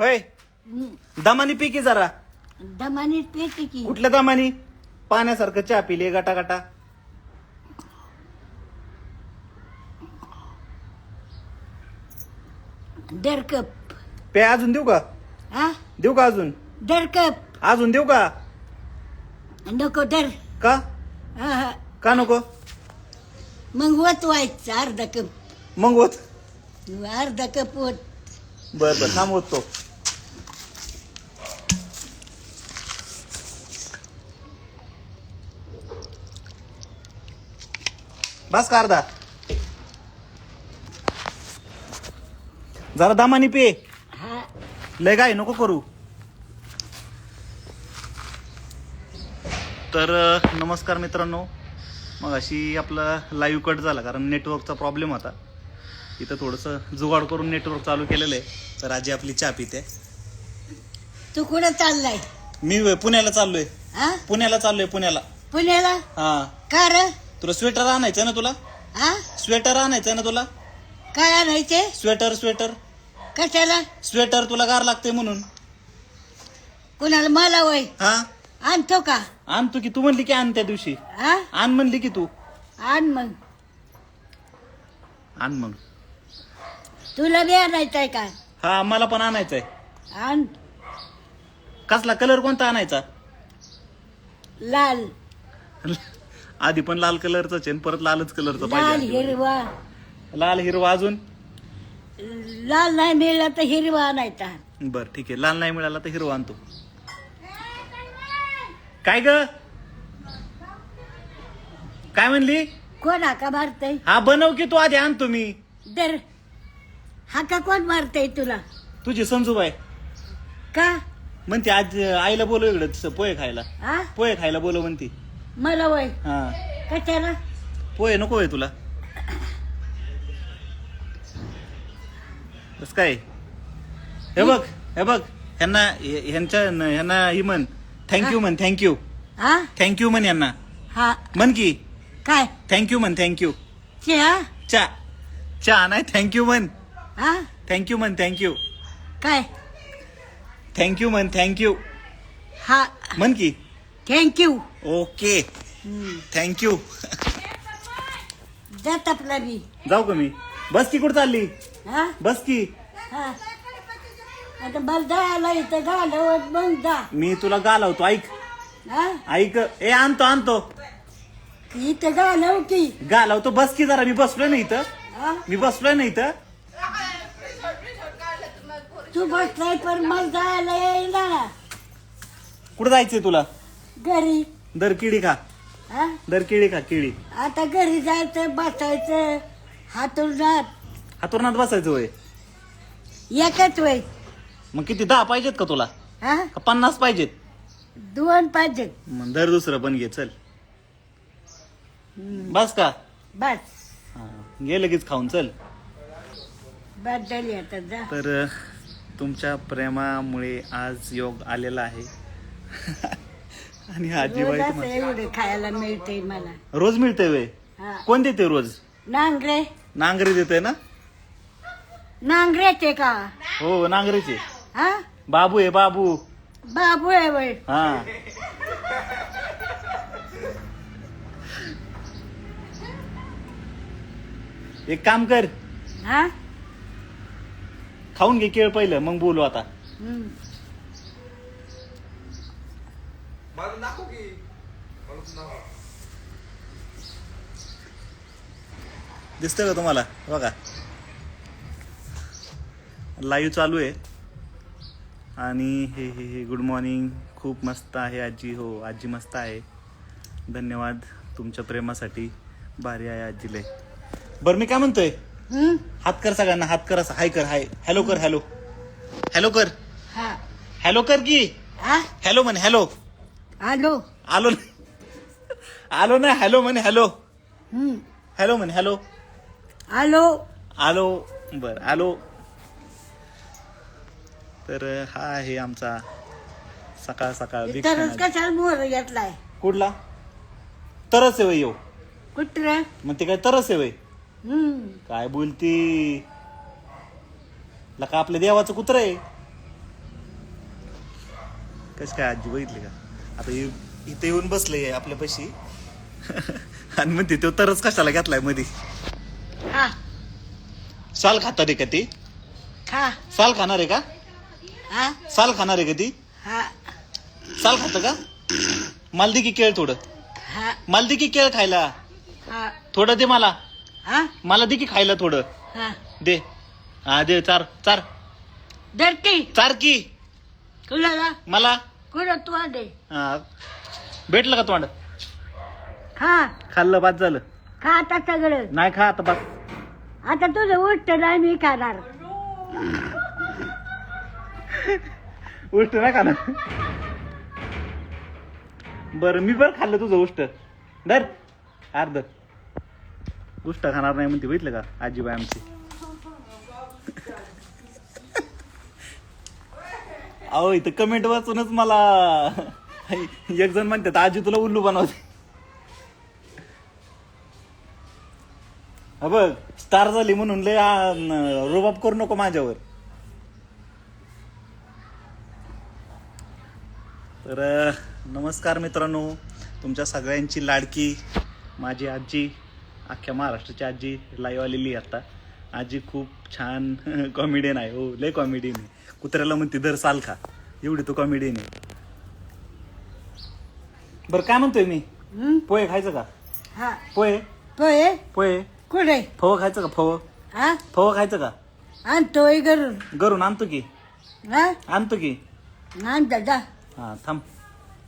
होय. दमानी पी की जरा. दमानीत पेटे की. कुठल्या दमानी? पाण्यासारखं चहा पिले गाटा गाटा दरकप. पे अजून देऊ का? हा? देऊ का अजून? दरकप. अजून देऊ का? नको दर. का? हा. का नको? मग वत व्हायचं अर्धा कप. मग होत. अर्धा कप वत बर बर थांब होतो बस का अर्धा? जरा दमानी पे. हा लय काय नको करू. तर नमस्कार मित्रांनो. मग अशी आपला लाईव्ह कट झाला कारण नेटवर्कचा प्रॉब्लेम होता. इथं थोडंसं जुगाड करून नेटवर्क चालू केलेलं आहे. तर आजी आपली चहा पिते. तू कुठं चाललाय? मी पुण्याला चाललोय. हा पुण्याला चाललोय पुण्याला. पुण्याला? हा. का र? तुला स्वेटर आणायचं ना तुला? हा? स्वेटर आणायचं ना तुला? काय आणायचे? Sweater sweater. कशाला? स्वेटर तुला गार लागते म्हणून. कुणाला मला वय हा? आणतो का? आणतो की तू म्हणली की आण त्या दिवशी. हा? आण म्हणली की तू. आण मग. आण मग. तुला बी आणायचंय का? हा मला पण आणायचं आहे आण. कसला कलर कोणता आणायचा? लाल. आधी पण लाल कलरचाच आहे आणि परत लालच कलरचा लाल पाहिजे हिरवा. लाल हिरवा अजून? लाल नाही मिळला तर हिरवा आणायचा बर ठीक आहे. लाल नाही मिळाला तर हिरवा आणतो. काय ग? काय म्हणली? कोण हाका मारतय? हा बनव की तू आधी आणतो मी दर. हाका कोण मारतय तुला? तुझी संजूबाई. का? म्हणते आज आईला बोलव इकडे तसं पोहे खायला. पोहे खायला बोलव म्हणते. मला वय. हा. कशाला? पोहे नको होय तुला. बस काय? हे बघ हे बघ ह्यांना हे- ह्यांच्या ह्यांना ही म्हण. थँक्यू म्हण थँक्यू हा? थँक्यू म्हण यांना. हा. म्हण की. काय? थँक्यू म्हण थँक्यू चहा? चा चा नाही थँक्यू म्हण. हा? थँक्यू म्हण थँक्यू काय? थँक्यू म्हण थँक्यू हा. म्हण की. Thank you okay. थँक्यू जात आपला बी. जाऊ का मी? बस की कुठं चालली? हा? बस की. हा. आता जायला इथं घालवत मग जा. मी तुला गालावतो ऐक. हा? ऐक. ए आणतो आणतो. इथं घालव की. गालावतो बस की जरा. मी बसलोय ना इथं. हा? मी बसलोय ना इथं. तू बसलाय पण मला जायला येईना. कुठं जायचंय तुला? घरी. दर किडी खा. हा? दर किडी खा किडी. आता घरी जायचं बसायचं हातून जात. हातोरणात बसायचं होय एकच वय. मग किती दहा पाहिजेत का तुला? हा? पन्नास पाहिजेत? दोन पाहिजे मग दर दुसरं पण घे चल. बस का? बस. हा, घे लगेच खाऊन चल. बस झाली आता जा. तर तुमच्या प्रेमामुळे आज योग आलेला आहे. आणि आजी रोज असं एवढं खायला मिळते मला. रोज मिळते वे हा. कोण देते रोज? नांगरे. नांगरे देते ना? नांगरेचे का? हो नांगरेचे. हा? बाबू आहे बाबू. बाबू आहे वय. हा. एक काम कर. हा? खाऊन घे केळ पहिलं मग बोलू आता. हम्म. दिसतंय का तुम्हाला? बघा. लाईव्ह चालू आहे. आणि हे हे हे गुड मॉर्निंग खूप मस्त आहे आजी. हो आजी मस्त आहे. धन्यवाद तुमच्या प्रेमासाठी. भारी आहे आजीले. बरं मी काय म्हणतोय? हम्म? हात कर सगळ्यांना हात कर असं. हाय कर हाय. हॅलो कर हॅलो हॅलो कर. हा. हॅलो कर की. हा हॅलो म्हणे हॅलो आलो. आलो ना. आलो ना. हॅलो म्हणे हॅलो. हम्म. हॅलो म्हणे हॅलो. आलो. आलो. बर आलो. तर हा आहे आमचा सकाळ सकाळ big fan तरच आहे. कशाला मोर घेतलाय? कुठला? तरच आहे वय येऊ कुत्र मग ते काय तरच आहे वय? हम्म. काय बोलती? लका आपल्या देवाचं कुत्र आहे. कशी काय आजी बघितली का? आता इथे येऊन बसले आपल्या पशी. आणि म्हणते तो तरच कशाला घेतलायमध्ये साल खातात आहे का ती? साल खाणार आहे का? हा. साल खाणार आहे का ती? हा. साल खातं का? मला दे की केळ थोडं. हा. मला दे की केळ खायला. हा. थोडं दे मला. हा? मला दे की खायला थोडं. हा. दे. हा दे चार चार. चार की. मला. कुठं तू आले हा. भेटलं का तोंड? खा. खाल्लं बाद झालं. खा आता सगळं. नाही खा आता बस आता तुझं उष्ट नाही मी खाणार. उष्ट नाही खाणार. बरं मी बरं खाल्लं तुझं उष्ट. धर. अर्ध. उष्ट खाणार नाही म्हणते बघितलं का? आजीबाई आमची. अहो इथं कमेंट वाचूनच मला एक जण म्हणतात आजी तुला उल्लू बनवते. हा बघ स्टार झाली म्हणून लय आ, रुबाब करू नको माझ्यावर. तर नमस्कार मित्रांनो तुमच्या सगळ्यांची लाडकी माझी आजी अख्ख्या महाराष्ट्राची आजी लाईव्ह आलेली आता. आजी खूप छान कॉमेडियन आहे. हो लय कॉमेडियन आहे. कुत्र्याला म्हणते दर साल खा. एवढी तो कॉमेडियन आहे. बरं काय म्हणतोय मी? हं? पोहे खायचं का? हा. पोहे? पोहे? पोहे? कुठे? फवं खायचं का फवं? हा? फवं खायचं का? आणतोय घरून. घरून आणतो की. हा? आणतो की. आण दादा. हा थांब.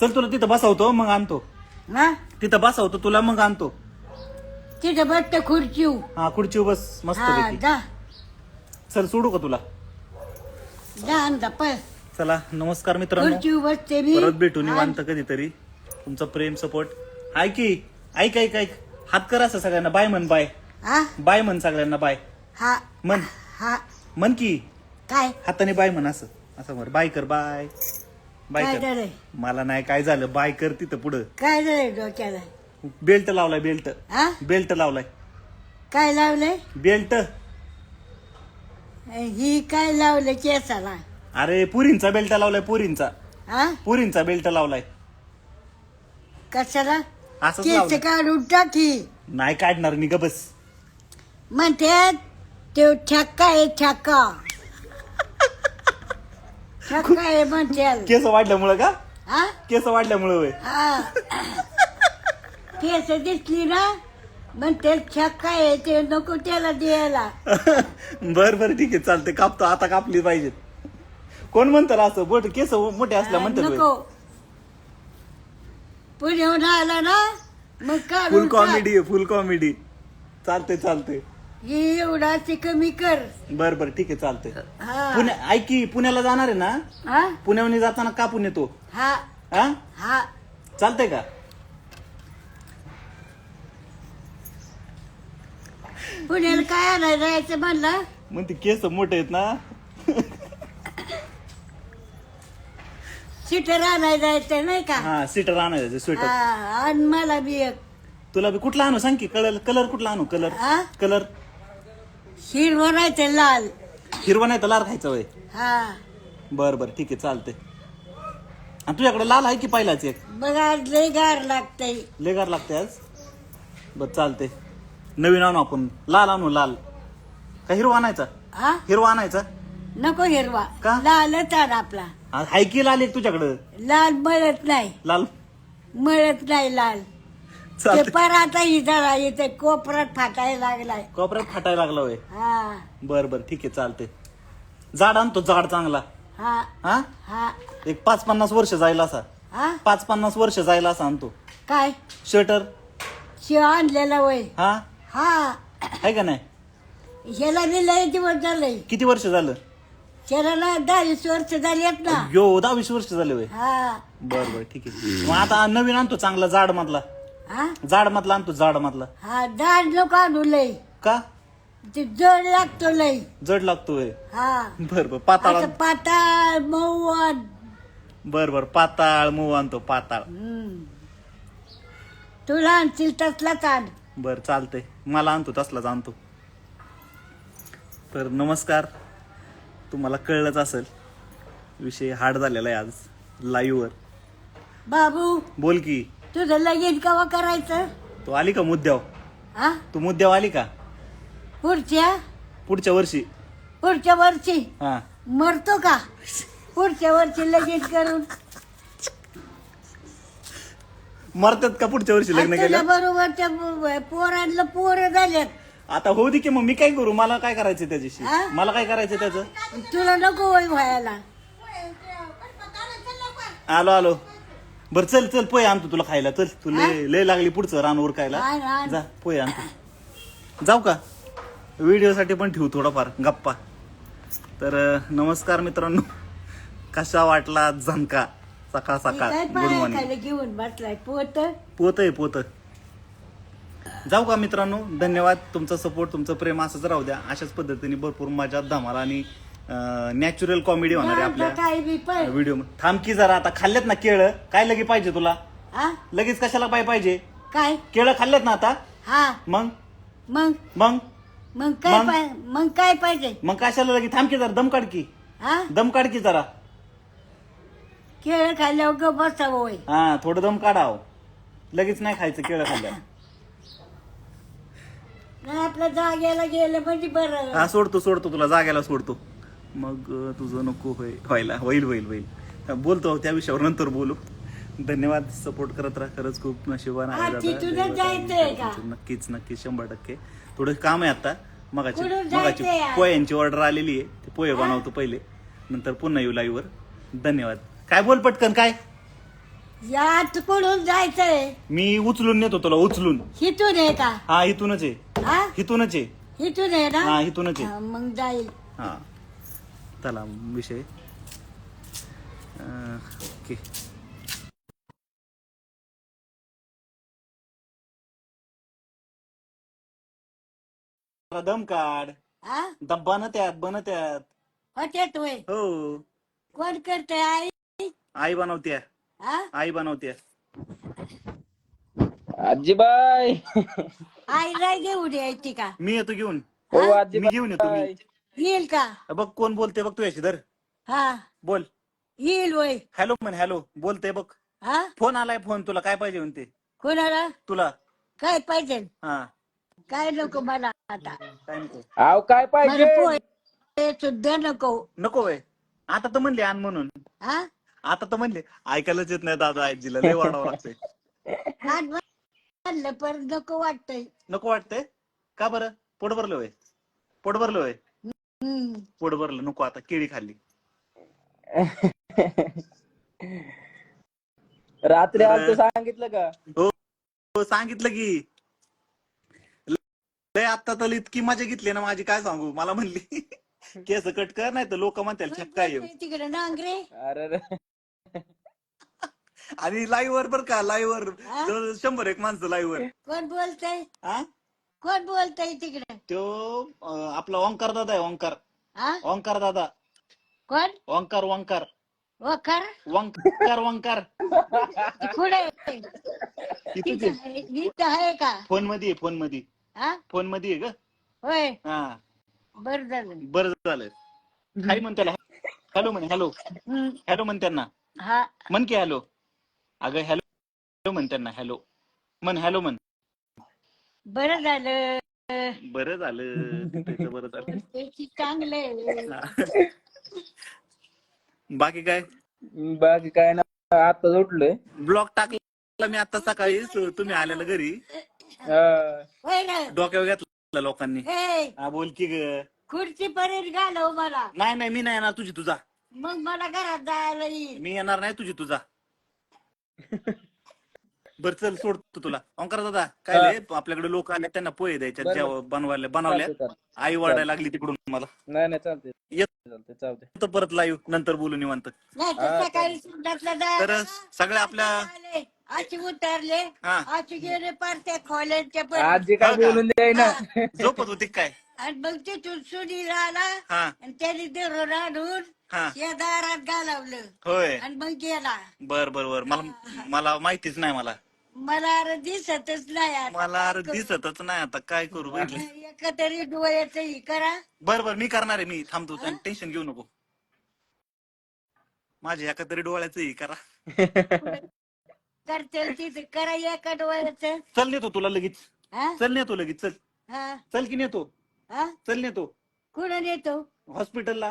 चल तुला तिथं बसवतो मग आणतो. हा? तिथं बसवतो तुला मग आणतो. तिथं बसते खुर्ची हा खुर्ची बस मस्त हा पैकी. जा. चल सोडू का तुला? जा आणता पळ. चला नमस्कार मित्रांनो. खुर्ची बसते मी. परत भेटू. निवांत कधीतरी. तुमचं प्रेम सपोर्ट. ऐक की ऐक ऐक ऐक. हात कर असं सगळ्यांना. बाय म्हण बाय. हा? बाय म्हण सगळ्यांना बाय. हा. म्हण. हा. म्हण की. काय? हाताने बाय म्हण असं. असं म्हण. बाय कर बाय. बाय काय कर. झालंय? मला नाही काय झालं? बाय कर तिथं पुढं. काय झालंय डोक्याला? बेल्ट लावलाय बेल्ट. हा बेल्ट लावलाय. काय लावलंय? बेल्ट. ही काय लावलं केसाला? अरे पुरींचा बेल्ट लावलाय पुरींचा. हा पुरींचा बेल्ट लावलाय. कशाला? असंच केस काढून टाकी नाही काढणार मी ग बस. म्हणते तो छक्का आहे छक्का छक्का आहे म्हणते. केस वाढल्यामुळं का? हा केस वाढल्यामुळं हा केस दिसली ना म्हणते छक्का आहे ते नको त्याला द्यायला. बर बर ठीक आहे चालते कापतो आता कापली पाहिजेत कोण म्हणतं असं बोट केस मोठे असल्या म्हणतात. नको. पुण्याहून आला ना मग फुल. कॉमेडी आहे फुल कॉमेडी चालते चालते ही एवढाची कमी कर. बर बर ठीक आहे चालते हा. पुण्या ऐक की पुण्याला जाणार आहे ना? हा? पुण्याहून जाताना कापून येतो. हा. हा? हा. चालतंय का? पुण्याला काय आणायला जायचं म्हणलं? म्हणते केस मोठे आहेत ना. सीटर आणायला जायचं नाही का? हा स्वेटर आणायचं स्वेटर. हा आण मला बी एक. तुला बी कुठला आणू सांग की कलर कलर कुठला आणू कलर? हा कलर? हिरवं राहायचं लाल. हिरवा नाही तर लाल खायचा वय हा. बर बर ठीक आहे चालते आणि तुझ्याकडे लाल आहे की पहिलाच एक? बघा आज लय गार लागतंय. लेगार लागते आज? बर चालते नवीन आणू आपण. लाल आणू लाल. का हिरवा आणायचा? हा? हिरवा आणायचा? नको हिरवा. का? लालच आण आपला. हा, आहे की लाल एक तुझ्याकडं? लाल मळत नाही. लाल? मळत नाही लाल. ते चालते पर आता इथं इथे कोपरात फाटायला लागलाय. कोपऱ्यात फाटायला लागला वय हा. बर बर ठीक आहे चालते जाड आणतो जाड चांगला. हा. हा? हा. एक पाच पन्नास वर्ष जायला असा. हा? पाच पन्नास वर्ष जायला असा आणतो. काय? स्वेटर शिव आणलेला वय हा? हा. आहे का नाही? ह्याला बी लय दिवस झालंय किती वर्ष झालं? शरीराला दहावीस वर्ष झाली आहेत ना. यो दहावीस वर्ष झाले वय हा. बर बर ठीक आहे. मग आता नवीन आणतो चांगला जाड मधला. हा? जाड मधला आणतो जाड मधला. हा दाड लोक आणू लय. का? ते जड लागतो लय. जड लागतोय हा. बर बर पाताळ असं पाताळ मऊ आण. बर बर पाताळ मऊ आणतो पाताळ. हम्म. तुला आणशील तसलाच आण. बर चालतंय. मला आणतो तसलाच आणतो. तर नमस्कार. तुम्हाला कळलंच असेल विषय हार्ड झालेला आहे आज लाईव्ह वर. बाबू बोल की. तुझं लगीन कवा करायचं? तू आली का मुद्द्याव हा तू मुद्द्याव आली का? पुढच्या? पुढच्या वर्षी. पुढच्या वर्षी? हा. मरतो का? पुढच्या वर्षी लगीन करून. मरतात का पुढच्या वर्षी लग्न केलं बरोबरच्या पोरांना पोरं झाल्यात आता होऊ दे की मग मी काय करू? मला काय करायचं त्याच्याशी? मला काय करायचं त्याचं? तुला नको वय व्हायला आलो आलो. बर चल चल पोहे आणतो तुला खायला. चल तू लय लय लागली पुढचं रानवर खायला आण. जा पोहे आणतो. जाऊ का? व्हिडिओसाठी पण ठेवू थोडाफार. गप्पा. तर अं, नमस्कार मित्रांनो. कशा वाटला झणका? सकाळ सकाळ. गुड मॉर्निंग खायला घेऊन बसलाय? पोत? पोत आहे पोत. जाऊ का मित्रांनो? धन्यवाद. तुमचा सपोर्ट तुमचं प्रेम असंच राहू द्या. अशाच पद्धतीने भरपूर मजा धमाल आणि नॅचरल कॉमेडी होणार आहे आपल्या काय बी पण. व्हिडिओ थांब की जरा आता खाल्लेत ना केळं? काय लगे पाहिजे तुला? हा लगेच कशाला पाय पाहिजे? काय? केळं खाल्लेत ना आता? हा. मग? मग? मग? मग काय मग? पाय मग काय पाहिजे? मग कशाला लगे? थांब की जरा दम काढ की. हा दम काढ की जरा. केळ खाल्ल्यावर ग बसावं होय. हा थोडं दम काढाव. लगेच नाही खायचं केळं खाल्ल्या नाही आपल्या जाग्याला गेलं म्हणजे बरं. हा सोडतो सोडतो तुला जाग्याला सोडतो. मग अं, तुझं नको होय. व्हायला होईल होईल होईल. हा, बोलतो त्या विषयावर नंतर बोलू. धन्यवाद सपोर्ट करत राहा. खरंच खूप नशिबान हा, आहे दादा. का? नक्कीच नक्कीच शंभर टक्के. थोडं काम आहे आता. मगाची कुठून मगाची जायचंय आज? पोह्यांची ऑर्डर आलेली आहे. ते पोहे बनवतो पहिले. नंतर पुन्हा येऊ लाईव्ह वर. धन्यवाद. काय बोल पटकन काय? यात कुठून जायचंय. मी उचलून नेतो तुला उचलून. हिथून आहे का? हा इथूनच आहे. हा? इथूनच आहे. हिथून आहे ना? हा इथूनच आहे. हा, मग जाईल. हा. चला विषय. अं, ओके. दम काढ. हा? दम बनत्यात बनत्यात होते होय. हो. कोण करते आई? आई बनवत्या हा आई बनवत्या आजीबाई. आईला घेऊन यायची का? मी येतो घेऊन. हो मी घेऊन येतो मी. येईल का? बघ कोण बोलते बघ तू याशी धर. हा. बोल. येईल वय. हॅलो म्हण हॅलो. बोलते बघ. हा? फोन आलाय फोन तुला. काय पाहिजे म्हणते? कोणाला? तुला. काय पाहिजे? हा. काय नको मला आता? काय नको? आव काय मला पाहिजे? पोहे सुद्धा नको. नको वय. आता तर म्हणले आण म्हणून. हा? आता तर म्हणले ऐकायलाच येत नाही दादा आजीला लय वाढावं लागतंय. आज म्हणलं पर नको वाटतंय. नको वाटतंय? का बरं? पोट भरलं वय पोट भरलं वय हम्म. पोट भरलं नको आता केळी खाल्ली. रात्री आलतो सांगितलं का? हो सांगितलं की. लय आता तर इतकी मजा घेतली ना माझी काय सांगू? मला म्हणली केस कट कर नाही तर लोक म्हणतील छक्का येऊ. तिकडे नांगरे अरे रे. आणि लाईव्ह वर बर का लाईव्ह वर हा? शंभर एक माणसं लाईव्ह वर कोण बोलतय? हा कोण बोलतय तिकडे? तो अं, आपला ओंकार दादा आहे ओंकार. हा ओंकार दादा. कोण? ओंकार ओंकार. वखर इथं इथं आहे का फोनमध्ये फोनमध्ये हा फोनमध्ये आहे ग. होय. हा. बर झालं. बरं झालं. काय म्हण त्याला. हॅलो म्हणे हॅलो. हम्म, हॅलो म्हण त्यांना. हा. म्हण की हॅलो. अगं हॅलो म्हण त्यांना हॅलो. म्हण हॅलो म्हण. बर झालं. बरं झालं. तिथं बरं झालं. हा. बाकी काय? बाकी काय ना आता उठलोय. ब्लॉग टाकला मी आता सकाळी. तुम्ही आलेला घरी. हा. होय ना? डोक्यावर घेतला लोकांनी. हे. हा बोल की ग. खुर्ची पर्यंत घालव मला. नाही नाही मी नाही येणार तुझी तुझा. मग मला घरात जायला येईल. मी येणार नाही तुझी तुझा. बर चल सोडतो तुला. ओंकार दादा काय लय आपल्याकडे लोक आले त्यांना पोहे द्यायच्या बरं. जेव्हा बनवायला बनवल्या. चालतंय, चालतंय. आई वाढायला लागली तिकडून मला. नाही नाही चालते येत चालते चालते तर परत लाईव्ह नंतर बोलू निवांत. नाही तर हा, सकाळी सुंदरला तर सगळ्या आपल्या अशी उतरले. हा. अशी गेले पार त्या खोल्यांच्या पण. आजी काय हो का? बोलून द्याय ना. झोपत होती काय? आणि मग तिथून सुनील आला. हा. आणि त्याने धरून आणून हा. या दारात घालवलं. होय. आणि मग गेला. बर बर बर. मला मला माहितीच नाही मला. मला अरे दिसतच नाही आता. मला अरे दिसतच नाही आता. काय करू बघितलं एका तरी डोळ्याचं ही करा. बर बर. मी करणार आहे. मी थांबतो. टेन्शन घेऊ नको. माझ्या एका तरी डोळ्याचं हे करा. करते तिथे करा एका डोळ्याचं. चल नेतो तुला लगेच. हा? चल नेतो लगेच. चल. हा. चल की नेतो? हा? चल नेतो. कुठं नेतो? हॉस्पिटलला.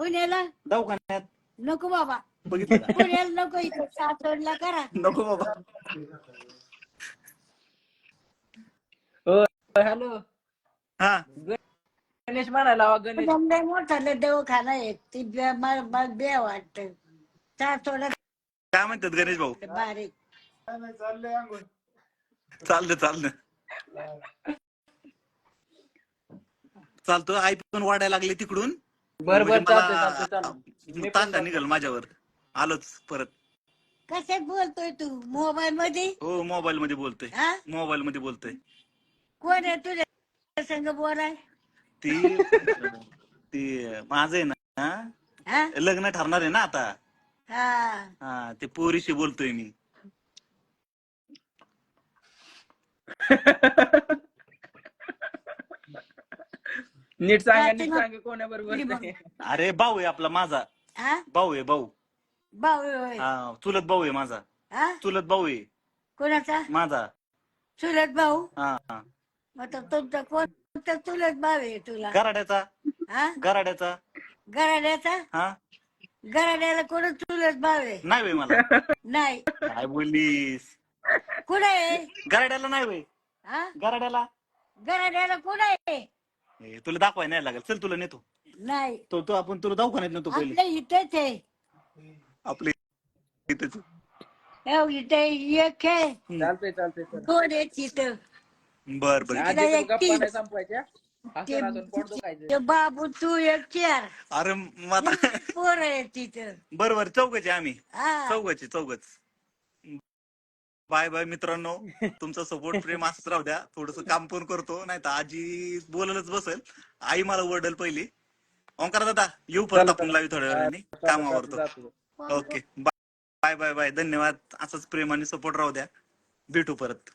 पुण्याला? दवाखान्यात. नको बाबा. बघितलं का? पुण्याला नको इथं सासवडला करा. नको बाबा. हो हॅलो. हा. गणेश म्हणायला हवा गणेश. लय मोठा लय दवाखाना आहे. ती बे- मला मला बे वाटत. सासवडला काय म्हणतात गणेश भाऊ? बारीक. चाललं चाललं चालतो आई पण वाढायला लागले तिकडून. बर बर म्हणजे चालतंय मला चालतंय चालू मी पण तांगा निघाल माझ्यावर. आलोच परत. कशात बोलतोय तू? मोबाईल मध्ये? हो मोबाईल मध्ये बोलतोय. हा मोबाईल मध्ये बोलतोय. कोण आहे तुझ्या संग बोलाय? ती ती माझं आहे ना हा लग्न ठरणार आहे ना आता. हा. हा ते पोरीशी बोलतोय मी. नीट सांगा हा, नीट सांगा कोणा बरोबर अरे भाऊ आहे आपला माझा. हा? भाऊ आहे भाऊ. भाऊ होय. हा चुलत भाऊ आहे माझा. हा? चुलत भाऊ आहे. कोणाचा? माझा. चुलत भाऊ? हा. हा. मग तो तुमचा कोणता चुलत भाऊ आहे तुला? गराड्याचा हा? गराड्याचा गराड्याचा हा? गराड्याला कोण चुलत भाऊ आहे? नाही वय मला. नाही. काय बोललीस? कुठे आहे? गराड्याला नाही वय हा? गराड्याला गराड्याला कुठे आहे? ए, तुला दाखवाय नाही लागेल. चल तुला नेतो. नाही. तो तो आपण तुला दवाखान्यात नेतो पहिले. इथेच आहे. आपले इथेच. हो, इथे एक आहे. चालतंय चालतंय चालतंय दोन तिथं बर बर. आधी तिला तर एक गप्पा तीन. नाही संपवायच्या. असं अजून पोट दुखायचं. ते बाबू तू एक चार. अरे आता पोर आहे तिथं बर बर. चौघचे आम्ही. हा. चौघच. बाय बाय मित्रांनो. तुमचा सपोर्ट प्रेम असंच राहू द्या. थोडस काम पण करतो. नाही तर आजी बोललच बसेल. आई मला ओरडेल पहिली. ओंकार दादा येऊ परत आपण. लावी थोड्या वेळाने. कामावरतो जातो. ओके बाय बाय बाय धन्यवाद. असंच प्रेम आणि सपोर्ट राहू द्या. भेटू परत.